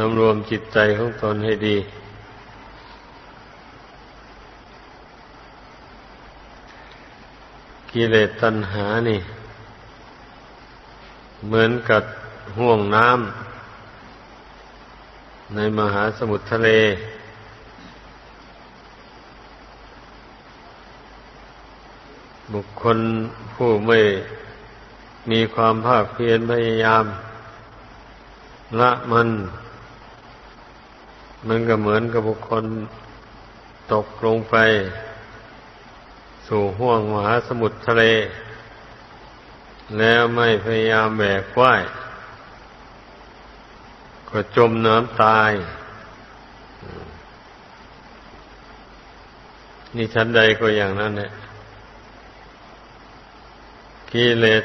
สำรวมจิตใจของตนให้ดี กิเลสตัณหานี่ เหมือนกับห่วงน้ำในมหาสมุทรทะเล บุคคลผู้ไม่มีความภาคเพียรพยายาม ละมัน มันก็เหมือนกับบุคคลตกลงไป สู่ห่วงมหาสมุทรทะเล แล้วไม่พยายามแบกว่ายก็จมน้ำตาย นี่ชั้นใดก็อย่างนั้นแหละกิเลส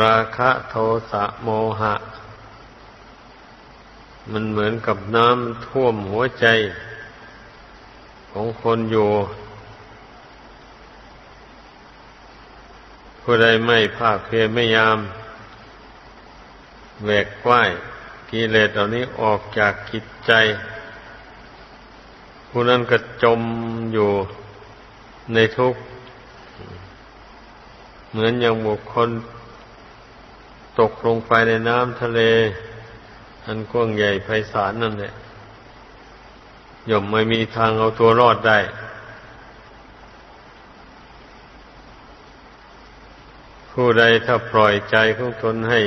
ราคะโทสะโมหะ มันเหมือนกับน้ำท่วมหัวใจของคนอยู่ ผู้ใดไม่ภาคเพียรไม่ยามแหวกกว่ายกิเลสเหล่านี้ออกจากกิจใจ ผู้นั้นก็จมอยู่ในทุกข์ เหมือนอย่างบุคคลตกลงไปในน้ำทะเล อันกว้างใหญ่ไพศาลนั่นแหละย่อมไม่มีทางเอาตัวรอดได้ ผู้ใดถ้าปล่อยใจของตนให้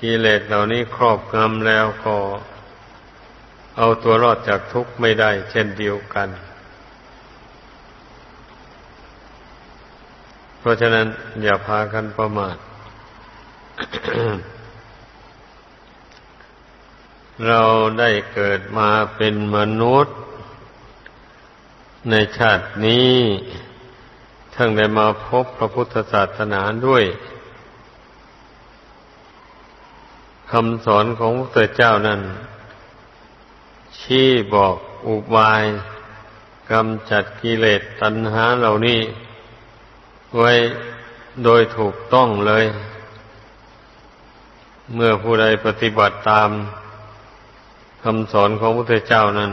กิเลสเหล่านี้ครอบงำแล้วก็เอาตัวรอดจากทุกข์ไม่ได้ เช่นเดียวกัน เพราะฉะนั้นอย่าพากันประมาท เราได้เกิดมาเป็นมนุษย์ ในชาตินี้ทั้งได้มาพบพระพุทธศาสนาด้วยคำสอนของพระเจ้านั้น ชี้บอกอุบายกำจัดกิเลสตัณหาเหล่านี้ ไว้โดยถูกต้องเลย เมื่อผู้ใดปฏิบัติตาม คำสอนของพระพุทธเจ้านั้น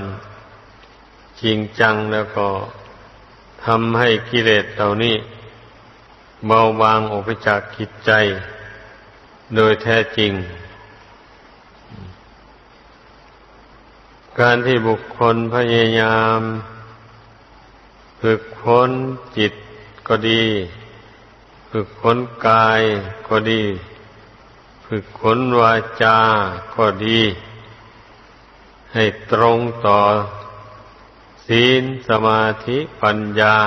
จริงจังแล้วก็ทำให้กิเลสเหล่านี้ เบาบางออกไปจากกิจใจ โดยแท้จริง การที่บุคคลพยายามฝึกค้นจิตก็ดี ฝึกค้นกายก็ดี ฝึกค้นวาจาก็ดี ให้ตรงต่อ ศีลสมาธิปัญญา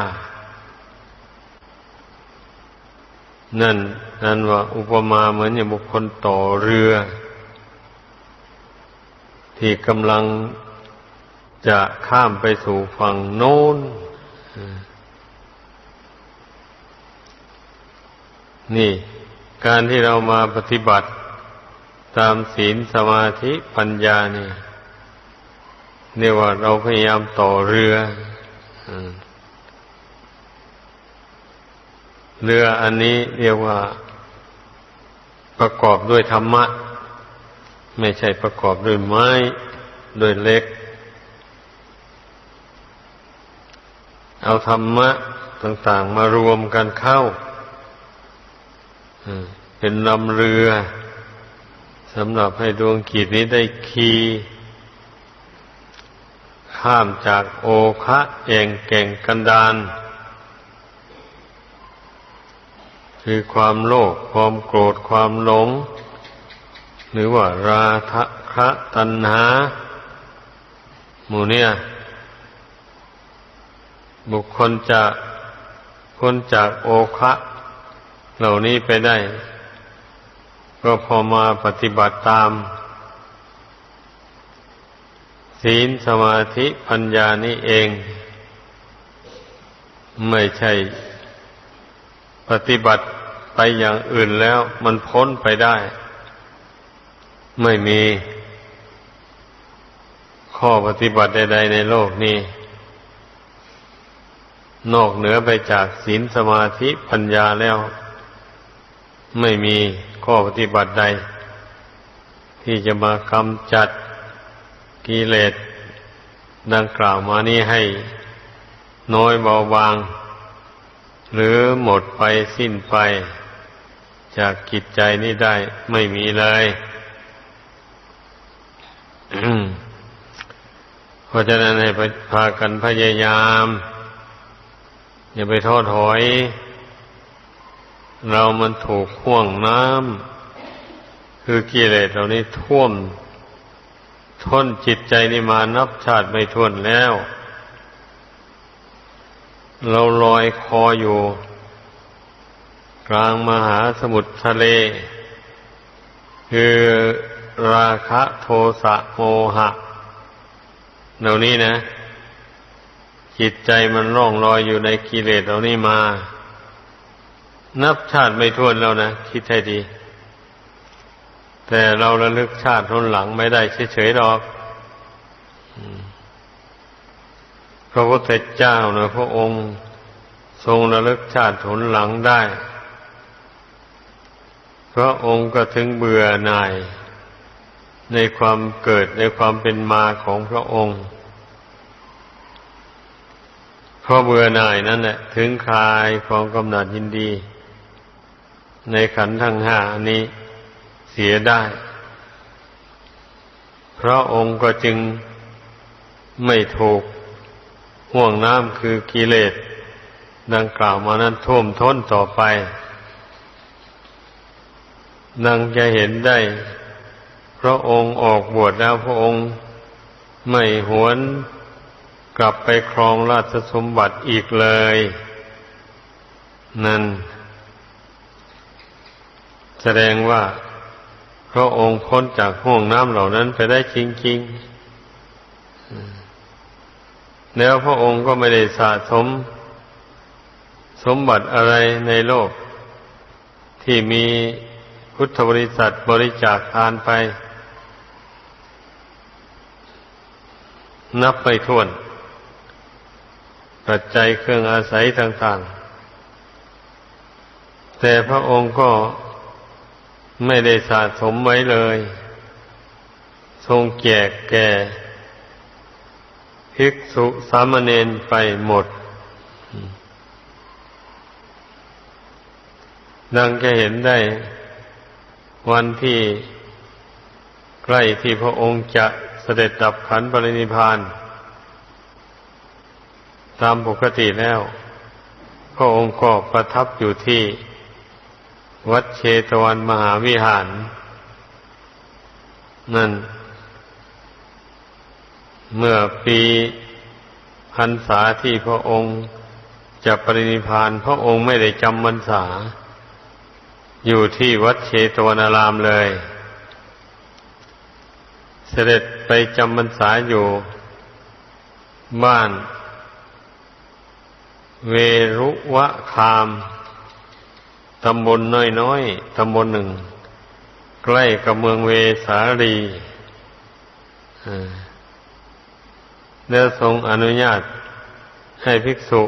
นั่นนั่นว่าอุปมาเหมือนอย่างบุคคลต่อเรือ ที่กำลังจะข้ามไปสู่ฝั่งโน้น นี่ การที่เรามาปฏิบัติตามศีลสมาธิปัญญานี่ เรียกว่าเราพยายามต่อเรือเรืออันนี้เรียกว่าประกอบด้วยธรรมะ ไม่ใช่ประกอบด้วยไม้ด้วยเล็ก เอาธรรมะต่างๆมารวมกันเข้าเป็นลำเรือสำหรับให้ดวงกิจนี้ได้ขี่ ข้ามจากโอคะเองแก่งกันดานคือความโลภความโกรธความหลง หรือว่าราคะคะตัณหาหมู่เนี่ย บุคคลจะพ้นจากโอคะ เหล่านี้ไปได้ ก็พอมาปฏิบัติตาม ศีลสมาธิปัญญานี้เอง ไม่ใช่ปฏิบัติไปอย่างอื่นแล้ว มันพ้นไปได้ ไม่มีข้อปฏิบัติใด ๆ ในโลกนี้ นอกเหนือไปจากศีลสมาธิปัญญาแล้ว ไม่มีข้อปฏิบัติใด ที่จะมากำจัด กิเลสดังกล่าวมานี้ให้น้อยเบาบาง หรือหมดไปสิ้นไป จากกิจใจนี้ได้ไม่มีเลยเพราะฉะนั้นให้พากันพยายาม อย่าไปท้อถอย เรามันถูกข่วงน้ำคือกิเลสเหล่านี้ท่วม ทนจิตใจนี่มานับชาติไม่ทวนแล้ว เราลอยคออยู่ กลางมหาสมุทรทะเล คือราคะโทสะโมหะ เหล่านี้นะ จิตใจมันร่องลอยอยู่ในกิเลสเหล่านี้มา นับชาติไม่ทวนแล้วนะ คิดให้ดี แต่เราระลึกชาติทุนหลังไม่ได้เฉยๆหรอกพระพุทธเจ้าเนะพระองค์ทรงระลึกชาติทุนหลังได้ พระองค์ก็ถึงเบื่อหน่าย ในความเกิดในความเป็นมาของพระองค์เพราะเบื่อหน่ายนั่นแหละถึงคลายความกำหนัดยินดี ในขันธ์ทั้งห้านี้ เสียได้ พระองค์ก็จึงไม่ถูกห่วงน้ำคือกิเลส ดังกล่าวมานั้นท่วมท้นต่อไปนังจะเห็นได้ พระองค์ออกบวชแล้วพระองค์ไม่หวนกลับไปครองราชสมบัติอีกเลย นั่น แสดงว่า พระองค์พ้นจากห่วงน้ำเหล่านั้นไปได้จริงๆ แล้วพระองค์ก็ไม่ได้สะสม สมบัติอะไรในโลก ที่มีพุทธบริษัทบริจาคทานไป นับไม่ถ้วน ปัจจัยเครื่องอาศัยต่าง ๆ แต่พระองค์ก็ ไม่ได้สะสมไว้เลย ทรงแจกแก่ภิกษุสามเณรไปหมด ดังจะเห็นได้ วันที่ใกล้ที่พระองค์จะเสด็จดับขันปรินิพาน ตามปกติแล้ว พระองค์ก็ประทับอยู่ที่ วัดเชตวันมหาวิหาร นั่น เมื่อปีพรรษาที่พระองค์จะปรินิพานพระองค์ไม่ได้จำพรรษา อยู่ที่วัดเชตวนารามเลย เสด็จไปจำพรรษาอยู่ บ้าน เวรุวะคาม ตำบลน้อยๆตำบลหนึ่ง ใกล้กับเมืองเวสาลีแล้วทรงอนุญาตให้ภิกษุ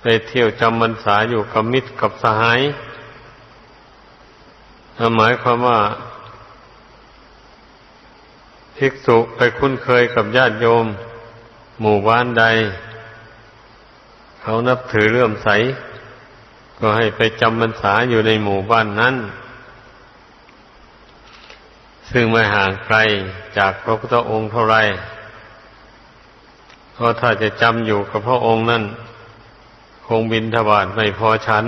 ไปเที่ยวจำพรรษาอยู่กับมิตรกับสหายหมายความว่า ภิกษุไปคุ้นเคยกับญาติโยม หมู่บ้านใด เขานับถือเลื่อมใส ก็ให้ไปจำพรรษาอยู่ในหมู่บ้านนั้น ซึ่งไม่ห่างไกลจากพระพุทธองค์เท่าไรเพราะถ้าจะจำอยู่กับพระองค์นั้นคงบินทบาทไม่พอฉัน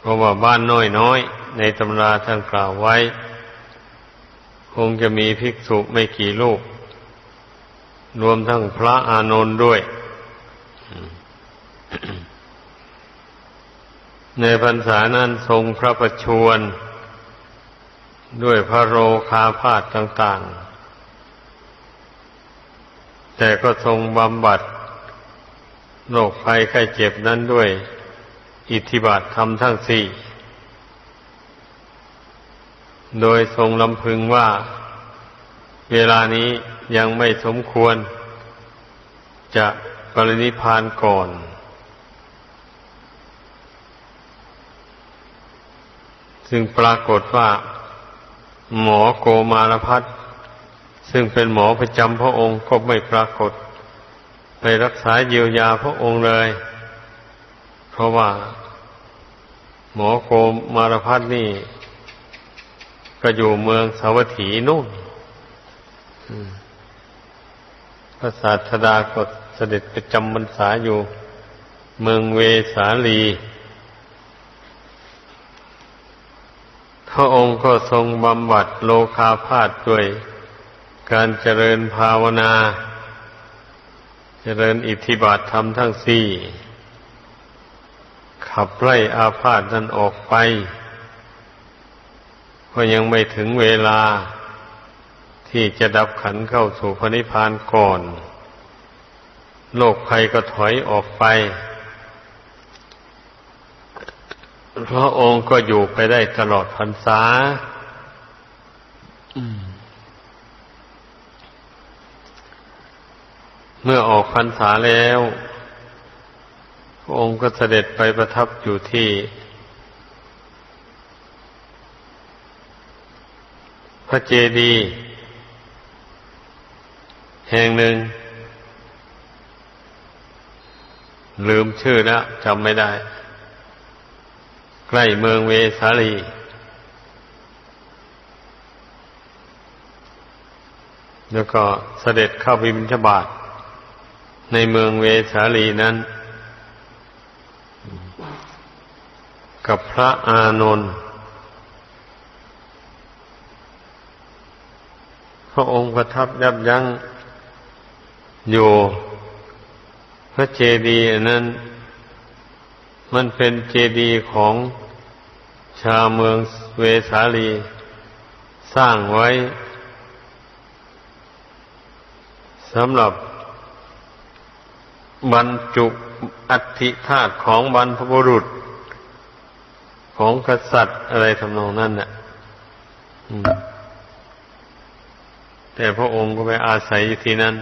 เพราะว่าบ้านน้อยน้อยในตำราท่านกล่าวไว้ คงจะมีภิกษุไม่กี่ลูก รวมทั้งพระอานนท์ด้วย ในพรรษานั้นทรงพระประชวรด้วยพระโรคาพาธต่าง ๆ แต่ก็ทรงบำบัดโรคภัยไข้เจ็บนั้นด้วย อิทธิบาทธรรมทั้งสี่ โดยทรงลำพึงว่า เวลานี้ยังไม่สมควร จะปรินิพานก่อน ซึ่งปรากฏว่า หมอโกมารพัฒซึ่งเป็นหมอประจำพระองค์ก็ไม่ปรากฏ ไปรักษาเยียวยาพระองค์เลย เพราะว่า หมอโกมารพัฒนี่ ก็อยู่เมืองสาวัตถีนู่นพระศาสดาก็เสด็จไปจำพรรษาอยู่ เมืองเวสาลี พระองค์ก็ทรงบำบัดโลคาพาธด้วย การเจริญภาวนา เจริญอิทธิบาทธรรมทั้งสี่ ขับไล่อาพาธนั้นออกไป ก็ยังไม่ถึงเวลาที่จะดับขันเข้าสู่พระนิพพานก่อน โลกภัยก็ถอยออกไป พระองค์ก็อยู่ไปได้ตลอดพรรษาเมื่อออกพรรษาแล้ว พระองค์ก็เสด็จไปประทับอยู่ที่ พระเจดีย์แห่งหนึ่ง ลืมชื่อแล้วจำไม่ได้ ใกล้เมืองเวสาลี แล้วก็เสด็จเข้าบิมชบาท ในเมืองเวสาลีนั้น กับพระอานนท์พระองค์ประทับยับยั้งอยู่พระเจดีย์นั้น มันเป็นเจดีย์ของ ชาวเมืองเวสาลี สร้างไว้สำหรับบรรจุอัฐิธาตุของบรรพบุรุษ ของกษัตริย์อะไรทำนองนั้นน่ะแต่พระองค์ก็ไปอาศัยอยู่ที่นั้น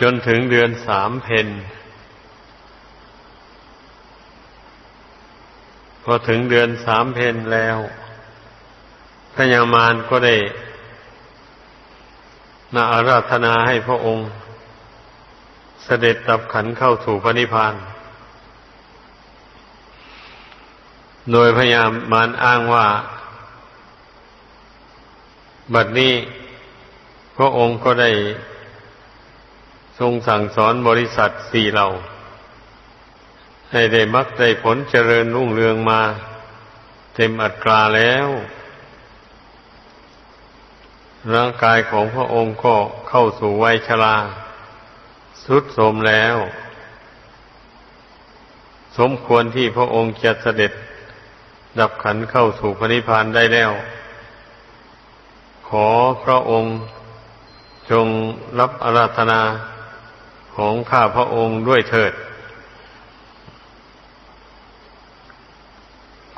จนถึงเดือนสามเพน พอถึงเดือนสามเพนแล้วพญามารก็ได้มาอาราธนาให้พระองค์ เสด็จตับขันเข้าสู่พระนิพพาน โดยพยายามมารอ้างว่า บัดนี้พระองค์ก็ได้ทรงสั่งสอนบริษัทสี่เหล่า ให้ได้มักได้ผลเจริญรุ่งเรืองมา เต็มอัตราแล้ว ร่างกายของพระองค์ก็เข้าสู่วัยชราสุดโทรมแล้ว สมควรที่พระองค์จะเสด็จ ดับขันเข้าสู่พระนิพพานได้แล้ว ขอพระองค์จงรับอาราธนาของข้าพระองค์ด้วยเถิด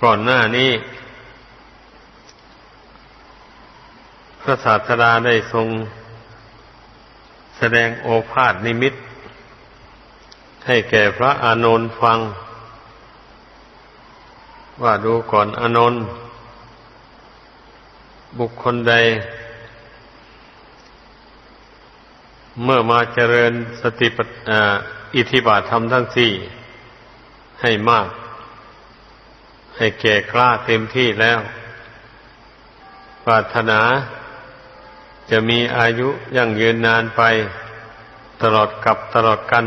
ก่อนหน้านี้ พระศาสดาได้ทรงแสดงโอภาษนิมิต ให้แก่พระอานนท์ฟัง ว่าดูก่อนอานนท์บุคคลใด เมื่อมาเจริญสติปัฏอิทธิบาทธรรมทั้งสี่ให้มาก ให้แก่กล้าเต็มที่แล้วปรารถนาจะมีอายุยั่งยืนนานไป ตลอดกับตลอดกัน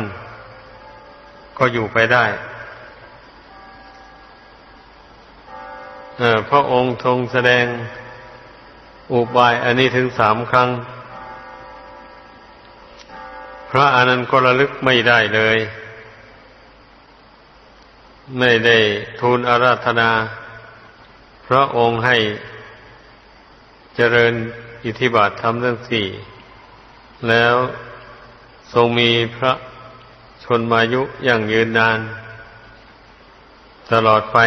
ก็อยู่ไปได้พระองค์ทรงแสดงอุบายอันนี้ถึงสามครั้ง พระอนันต์ก็ระลึกไม่ได้เลย ไม่ได้ทูลอาราธนา พระองค์ให้เจริญอิทธิบาทธรรมทั้งสี่ แล้วทรงมีพระชนมายุอย่างยืนนาน ตลอดไป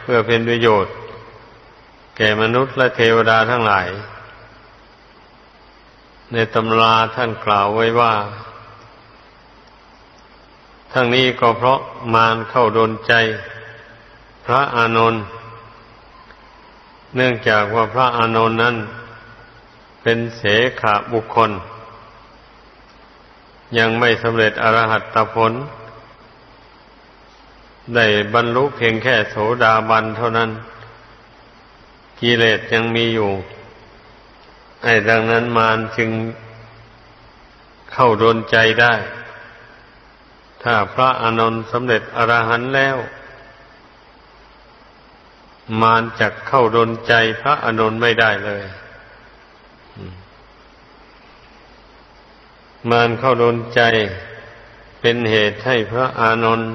เพื่อเป็นประโยชน์ แก่มนุษย์และเทวดาทั้งหลาย ในตำราท่านกล่าวไว้ว่า ทั้งนี้ก็เพราะมารเข้าโดนใจพระอานนท์เนื่องจากว่าพระอานนท์นั้น เป็นเสขะบุคคล ยังไม่สำเร็จอรหัตตผล ได้บรรลุเพียงแค่โสดาบันเท่านั้น กิเลสยังมีอยู่ ไอ้ดังนั้นมารจึงเข้าโดนใจได้ ถ้าพระอานนท์สำเร็จอรหันต์แล้ว มารจะเข้าโดนใจพระอานนท์ไม่ได้เลย มารเข้าโดนใจเป็นเหตุให้พระอานนท์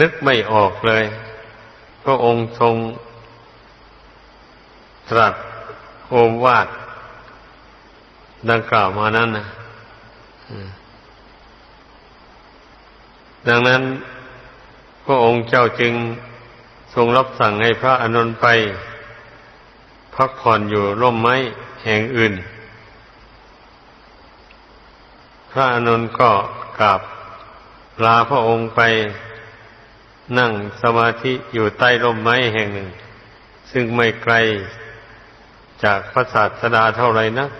นึกไม่ออกเลย พระองค์ทรง ตรัสโอวาทดังกล่าวมานั้นนะ ดังนั้นพระองค์เจ้าจึงทรงรับสั่งให้พระอานนไป พักผ่อนอยู่ร่มไม้แห่งอื่น พระอานนก็กราบลาพระองค์ไปนั่งสมาธิอยู่ใต้ร่มไม้แห่งหนึ่ง ซึ่งไม่ไกลจากพระศาสดาเท่าไรนะัก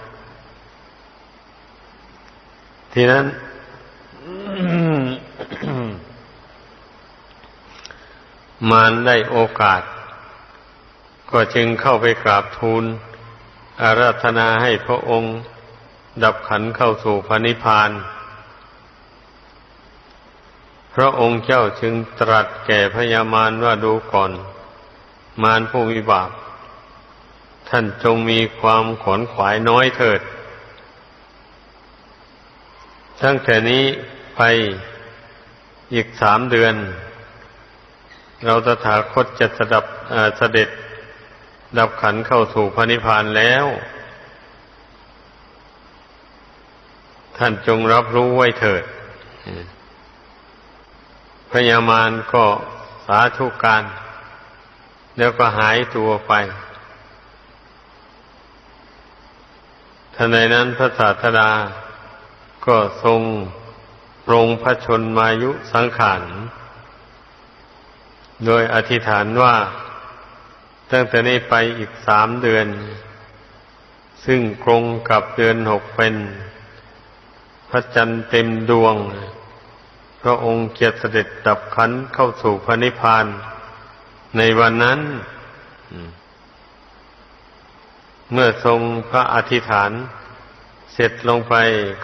ทีนั้น มารได้โอกาส ก็จึงเข้าไปกราบทูลอาราธนาให้พระองค์ ดับขันเข้าสู่พระนิพพาน พระองค์เจ้าจึงตรัสแก่พญามารว่าดูก่อน มารผู้วิบากท่านจงมีความขนขวายน้อยเถิด ตั้งแต่นี้ไปอีกสามเดือน เราตถาคตจะสดับเสด็จดับขันเข้าสู่พระนิพพานแล้ว ท่านจงรับรู้ไว้เถิดพญามารก็สาธุการ แล้วก็หายตัวไปทันใดนั้นพระศาสดาก็ทรงปรงพระชนมายุสังขาร โดยอธิษฐานว่า ตั้งแต่นี้ไปอีกสามเดือน ซึ่งกรงกับเดือนหกเป็น พระจันทร์เต็มดวง พระองค์เกียรติเสด็จดับขันเข้าสู่พระนิพพาน ในวันนั้น เมื่อทรงพระอธิษฐาน เสร็จลงไป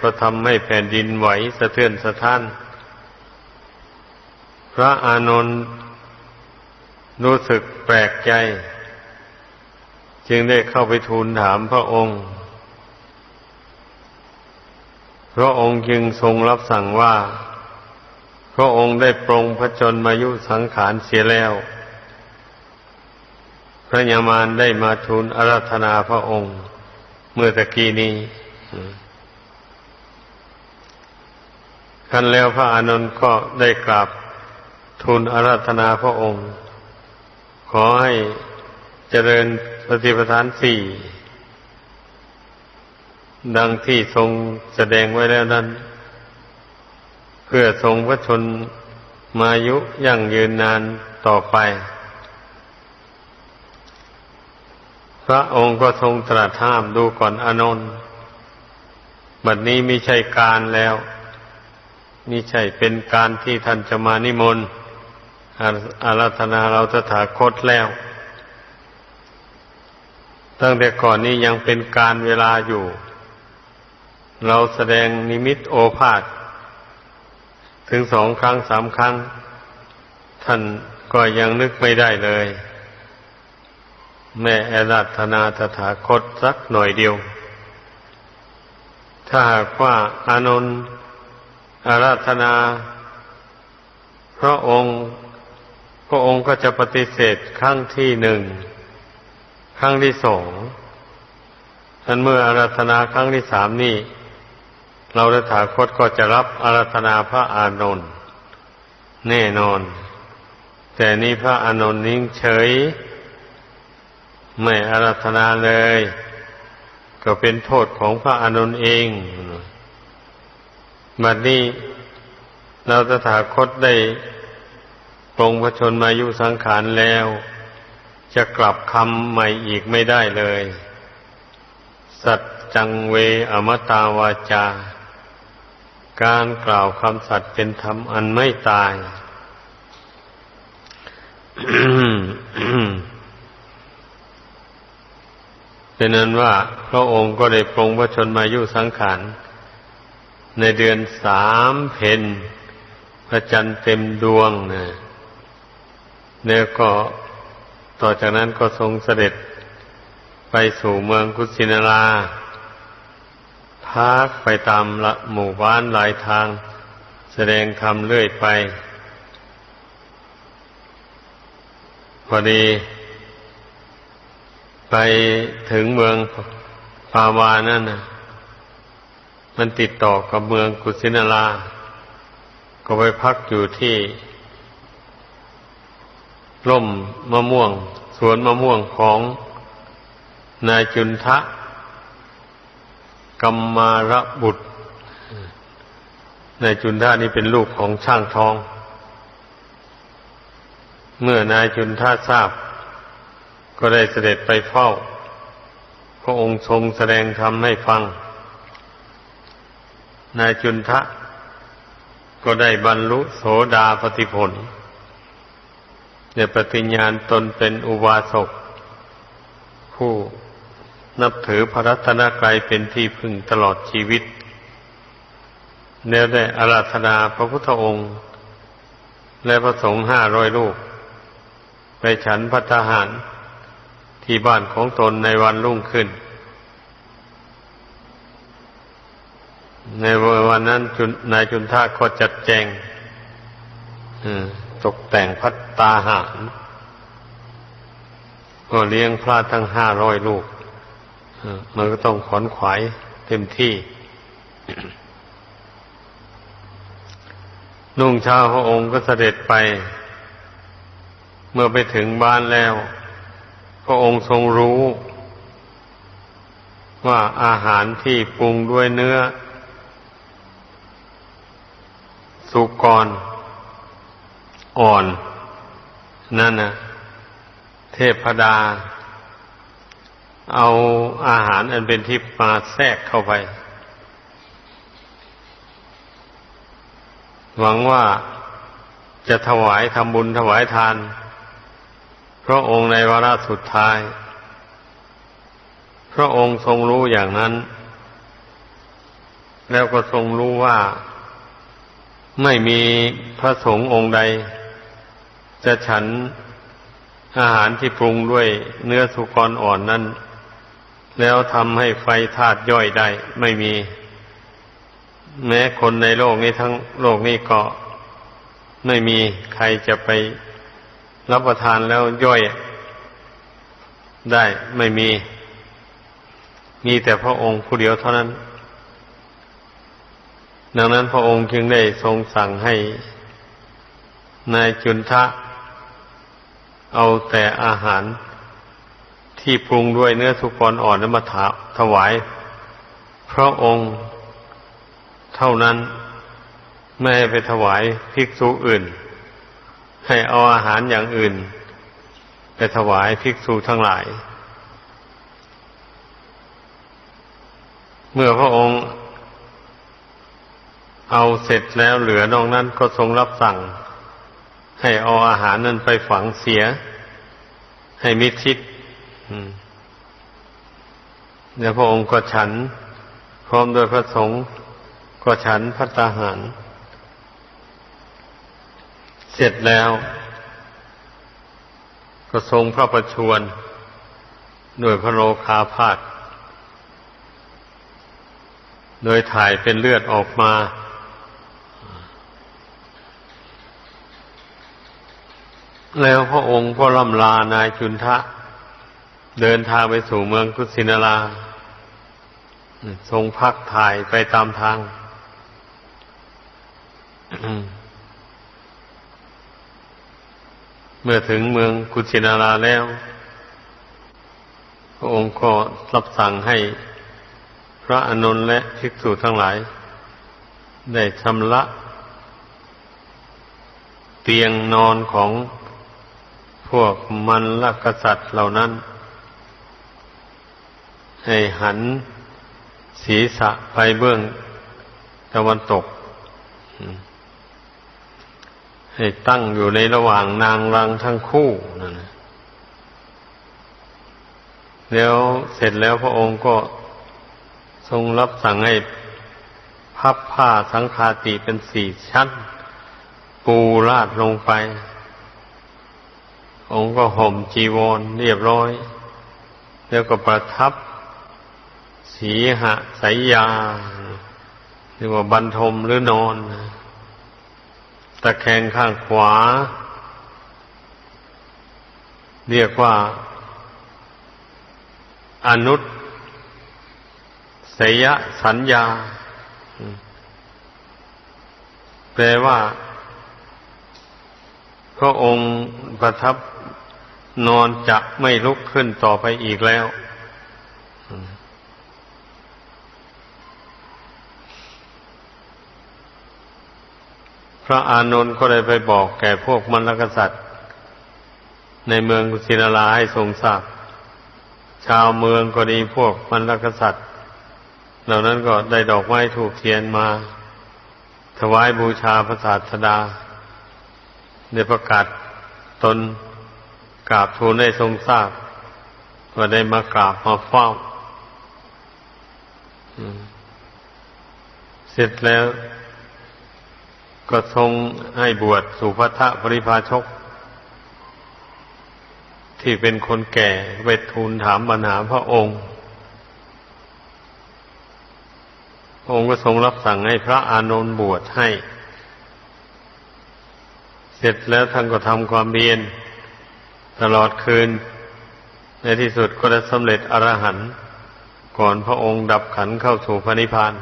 ก็ทำให้แผ่นดินไหวสะเทือนสะท้าน พระอานนท์ รู้สึกแปลกใจ จึงได้เข้าไปทูลถามพระองค์ พระองค์จึงทรงรับสั่งว่า พระองค์ได้ปรงพระชนมายุสังขารเสียแล้ว พระยามารได้มาทูลอาราธนาพระองค์ เมื่อตะกี้นี้คันแล้วพระอานนท์ก็ได้กราบทูลอาราธนาพระองค์ อให้เจริญปฏิปทานสี่ดังที่ทรงแสดงไว้แล้วนั้น เพื่อทรงพระชนมายุยั่งยืนนานต่อไป พระองค์ก็ทรงตรัสห้ามดูก่อนอนนท์บัดนี้ไม่ใช่การแล้วนี่ใช่เป็นการที่ท่านจะมานิมนต์ อาราธนาเราตถาคตแล้ว ตั้งแต่ก่อนนี้ยังเป็นการเวลาอยู่ เราแสดงนิมิตโอภาษถึงสองครั้งสามครั้ง ท่านก็ยังนึกไม่ได้เลย แม่อาราธนาตถาคตสักหน่อยเดียว ถ้าหากว่าอานนท์อาราธนา พระองค์ พระองค์ก็จะปฏิเสธครั้งที่หนึ่งครั้งที่สองท่านเมื่ออาราธนาครั้งที่สามนี่เราถาคตก็จะรับอาราธนาพระอานนท์แน่นอน แต่นี้พระอานนท์นิ่งเฉย ไม่อาราธนาเลย ก็เป็นโทษของพระอนุนเองบัดนี้เราตถาคตได้ ปรงพระชนมายุสังขารแล้ว จะกลับคำใหม่อีกไม่ได้เลย สัจจังเวอมตาวาจา การกล่าวคำสัตย์เป็นธรรมอันไม่ตาย เป็นนั้นว่าพระองค์ก็ได้ปรงพระชนมายุสังขารในเดือนสามเพนพระจันทร์เต็มดวงนะ แล้วก็ต่อจากนั้นก็ทรงเสด็จไปสู่เมืองกุสินาราพักไปตามละหมู่บ้านหลายทาง แสดงธรรมเรื่อยไป พอดี ไปถึงเมืองปาวานั่นนะมันติดต่อกับเมืองกุสินารา ก็ไปพักอยู่ที่ ร่มมะม่วง สวนมะม่วงของนายจุนทะกัมมาระบุตรนายจุนทะนี่เป็นลูกของช่างทอง เมื่อนายจุนทะทราบ ก็ได้เสด็จไปเฝ้า พระองค์ทรงแสดงธรรมให้ฟัง นายจุนทะก็ได้บรรลุโสดาปติผล เนี่ยปฏิญญาณตนเป็นอุบาสกผู้นับถือพระรัตนกรัยเป็นที่พึ่งตลอดชีวิตแล้วได้อาราธนาพระพุทธองค์ และพระสงฆ์ห้าร้อยลูก ไปฉันพัฒหาร ที่บ้านของตนในวันรุ่งขึ้น ในวันนั้นนายจุนท่าก็จัดแจง ตกแต่งพัตตาหาร ก็เลี้ยงพระทั้งห้าร้อยลูก มันก็ต้องขอนขวายเต็มที่ นุ่งเช้าพระองค์ก็เสด็จไป เมื่อไปถึงบ้านแล้ว พระองค์ทรงรู้ ว่าอาหารที่ปรุงด้วยเนื้อ สุกร อ่อน นั่นนะเทพดา เอาอาหารอันเป็นทิพย์มาแทรกเข้าไป หวังว่าจะถวายทำบุญถวายทาน พระองค์ในวาระสุดท้าย พระองค์ทรงรู้อย่างนั้น แล้วก็ทรงรู้ว่าไม่มีพระสงฆ์องค์ใด จะฉันอาหารที่ปรุงด้วยเนื้อสุกรอ่อนนั้น แล้วทำให้ไฟธาตุย่อยได้ไม่มี แม้คนในโลกนี้ทั้งโลกนี้ก็ไม่มีใครจะไปรับประทานแล้วย่อยได้ไม่มี มีแต่พระองค์ผู้เดียวเท่านั้น ดังนั้นพระองค์จึงได้ทรงสั่งให้ นายจุนทะ เอาแต่อาหารที่ปรุงด้วยเนื้อสุกรอ่อนนั้นมาถาถวาย พระองค์เท่านั้นไม่ให้ไปถวายภิกษุอื่น ให้เอาอาหารอย่างอื่น ไปถวายภิกษุทั้งหลาย เมื่อพระองค์เอาเสร็จแล้วเหลือนอกนั้นก็ทรงรับสั่ง ให้เอาอาหารนั้นไปฝังเสีย ให้มิชิดเดี๋ยวพระองค์ก็ฉัน พร้อมโดยพระสงฆ์ก็ฉันพัตาหาร เสร็จแล้ว ก็ทรงพระประชวรด้วยพระโลคาพาดโดยถ่ายเป็นเลือดออกมา แล้วพระองค์ก็ล่ำลานายจุนทะ เดินทางไปสู่เมืองกุสินาราทรงพักถ่ายไปตามทาง เมื่อถึงเมืองกุสินาราแล้ว พระองค์ก็รับสั่งให้พระอนุนและภิกษุทั้งหลาย ได้ชำระ เตียงนอนของ พวกมันลกษัตริย์เหล่านั้น ให้หันศีรษะไปเบื้องตะวันตก ให้ตั้งอยู่ในระหว่างนางรังทั้งคู่นั่นแล้วเสร็จแล้วพระองค์ก็ทรงรับสั่งให้พับผ้าสังคาติเป็นสี่ชั้น ปูราดลงไป องค์ก็ห่มจีวรเรียบร้อย แล้วก็ประทับ สีหะสายยาเรียกว่าบรรทมหรือนอน ตะแคงข้างขวา เรียกว่า อนุตสยสัญญา แปลว่า พระองค์ประทับ นอนจะไม่ลุกขึ้นต่อไปอีกแล้ว พระอานนท์ก็เลยไปบอกแก่พวกมรรคษัตริย์ในเมืองกุสินาราให้ทรงทราบ ชาวเมืองก็ดีพวกมรรคษัตริย์เหล่านั้นก็ได้ดอกไม้ถูกเทียนมา ถวายบูชาพระศาสดาได้ประกาศตน กราบทูลให้ทรงทราบว่าได้มากราบมาเฝ้าเสร็จแล้ว ก็ทรงให้บวชสุภัทะปริภาชก ที่เป็นคนแก่ไปทูลถามปัญหาพระองค์พระองค์ก็ทรงรับสั่งให้พระอานนท์บวชให้ เสร็จแล้วท่านก็ทำความเพียร ตลอดคืน ในที่สุดก็ได้สำเร็จอรหันต์ก่อนพระองค์ดับขันเข้าสู่พระนิพพาน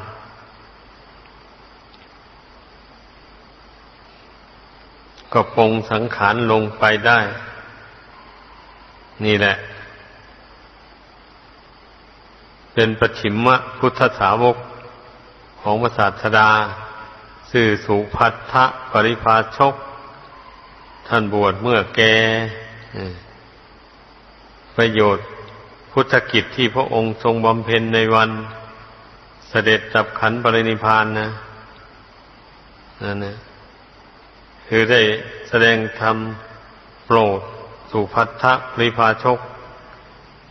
ก็ปงสังขารลงไปได้ นี่แหละ เป็นปฉิมะพุทธสาวกของพระศาสดา สื่อสุพัทธปริภาชก ท่านบวชเมื่อแก ประโยชน์พุทธกิจที่พระองค์ทรงบำเพ็ญในวันเสด็จจับขันปรินิพานนะนั่นนะคือได้แสดงธรรมโปรดสุพัทธปริภาชก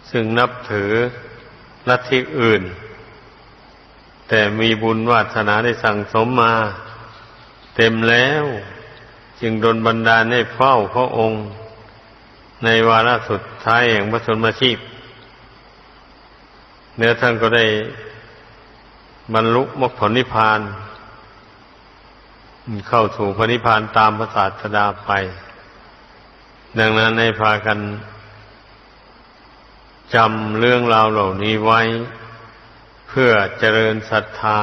ซึ่งนับถือลัทธิอื่น แต่มีบุญวาสนาได้สั่งสมมา เต็มแล้ว จึงดนบันดาลให้เฝ้าพระองค์ ในวาระสุดท้ายแห่งพระชนมาชีพเนื้อท่านก็ได้บรรลุมรรคผลนิพพาน เข้าสู่พระนิพพานตามพระศาสดาไป ดังนั้นให้พากันจำเรื่องราวเหล่านี้ไว้ เพื่อเจริญศรัทธา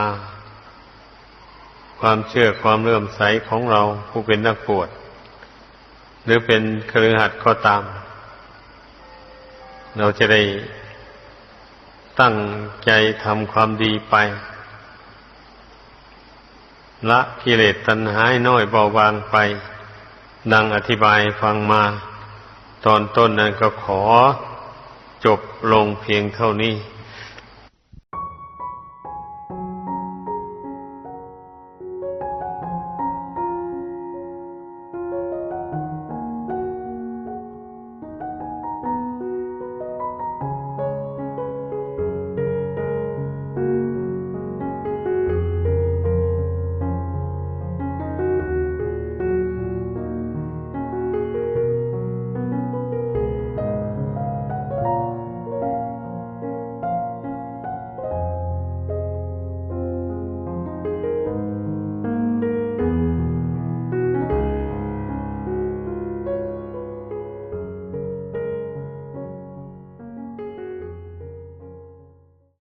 ความเชื่อความเลื่อมใสของเราผู้เป็นนักบวช หรือเป็นเครือขัดก็ตาม เราจะได้ตั้งใจทำความดีไป ละกิเลสตัณหาน้อยเบาบางไป ดังอธิบายฟังมา ตอนต้นนั้นก็ขอจบลงเพียงเท่านี้